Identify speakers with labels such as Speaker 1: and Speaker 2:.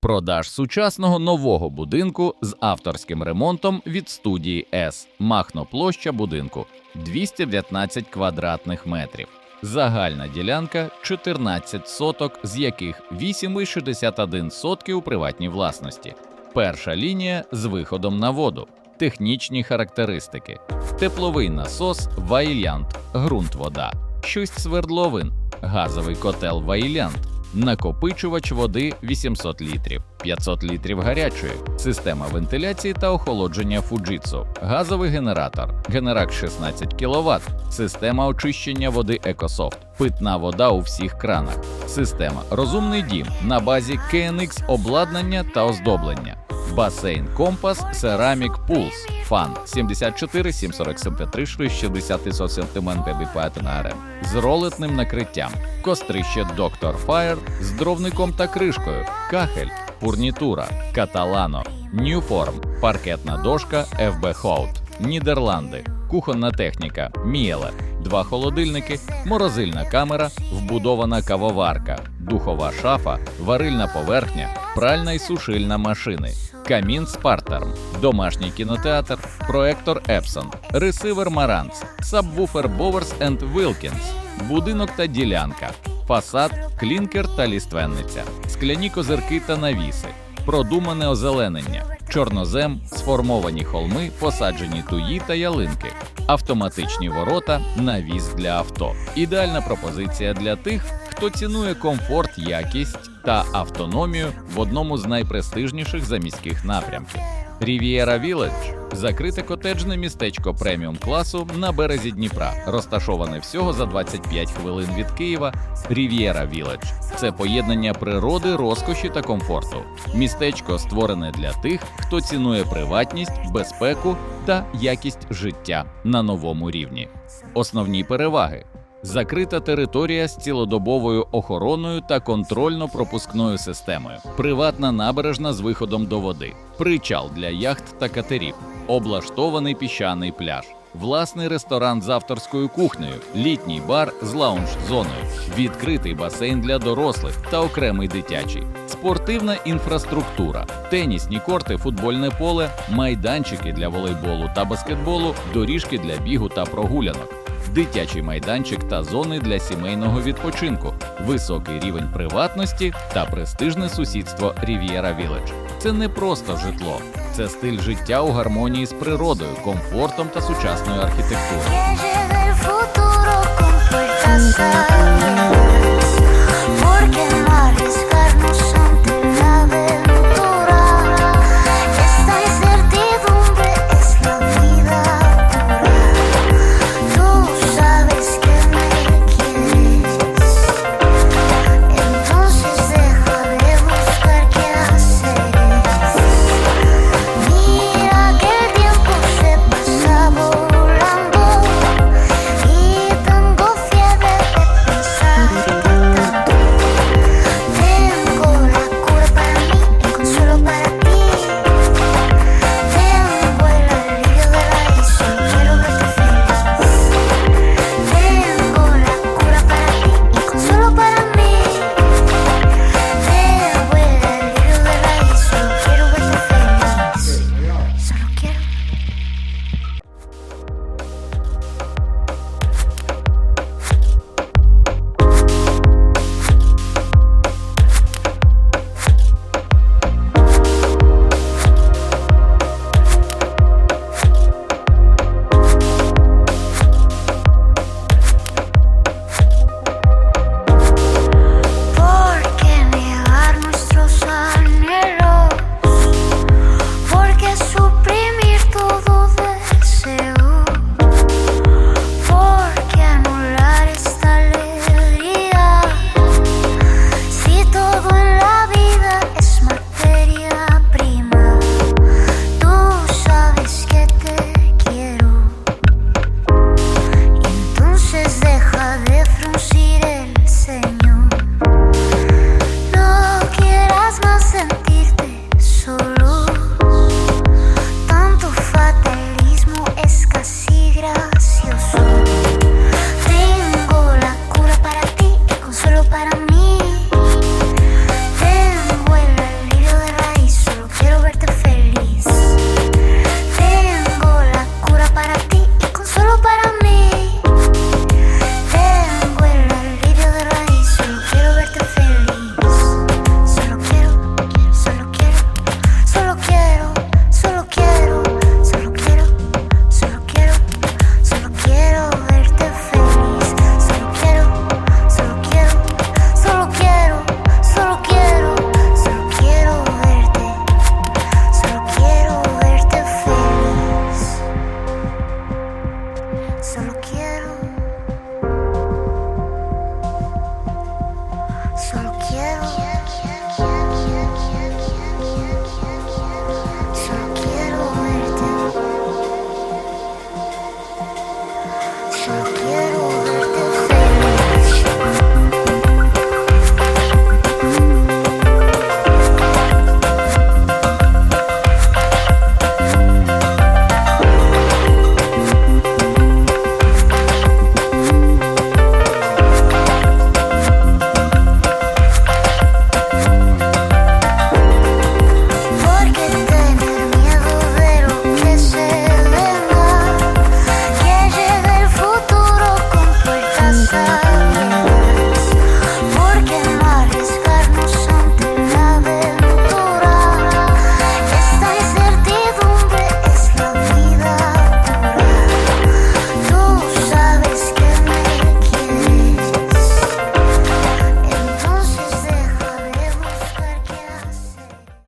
Speaker 1: Продаж сучасного нового будинку з авторським ремонтом від студії С. Махно площа будинку 219 квадратних метрів. Загальна ділянка 14 соток, з яких 8,61 сотки у приватній власності. Перша лінія з виходом на воду. Технічні характеристики: тепловий насос Вайлянт, ґрунт вода, 6 свердловин, газовий котел Вайлянт, накопичувач води 800 літрів, 500 літрів гарячої, система вентиляції та охолодження Fujitsu, газовий генератор, генерак 16 кВт, система очищення води Екософт, питна вода у всіх кранах, система Розумний дім на базі KNX обладнання та оздоблення. Басейн Компас Ceramic Pulse. Фан 74 740 73 60 см РМ з ролетним накриттям, кострище Доктор Fire з дровником та кришкою, кахель, пурнітура, каталано, ньюформ, паркетна дошка FB Хоут, Нідерланди, кухонна техніка, Міеле, два холодильники, морозильна камера, вбудована кавоварка, духова шафа, варильна поверхня, пральна і сушильна машини, камін Спартерм, домашній кінотеатр, проектор Epson, ресивер Маранц, сабвуфер Bowers Wilkins, будинок та ділянка, фасад, клінкер та ліственниця, скляні козирки та навіси, продумане озеленення, чорнозем, сформовані холми, посаджені туї та ялинки, автоматичні ворота, навіс для авто. Ідеальна пропозиція для тих, хто цінує комфорт, якість та автономію в одному з найпрестижніших заміських напрямків. Рів'єра Village – закрите котеджне містечко преміум класу на березі Дніпра, розташоване всього за 25 хвилин від Києва. Рів'єра Village – це поєднання природи, розкоші та комфорту. Містечко створене для тих, хто цінує приватність, безпеку та якість життя на новому рівні. Основні переваги. Закрита територія з цілодобовою охороною та контрольно-пропускною системою, приватна набережна з виходом до води, причал для яхт та катерів, облаштований піщаний пляж, власний ресторан з авторською кухнею, літній бар з лаунж-зоною, відкритий басейн для дорослих та окремий дитячий, спортивна інфраструктура, тенісні корти, футбольне поле, майданчики для волейболу та баскетболу, доріжки для бігу та прогулянок дитячий майданчик та зони для сімейного відпочинку, високий рівень приватності та престижне сусідство Рів'єра Віледж. Це не просто житло, це стиль життя у гармонії з природою, комфортом та сучасною архітектурою.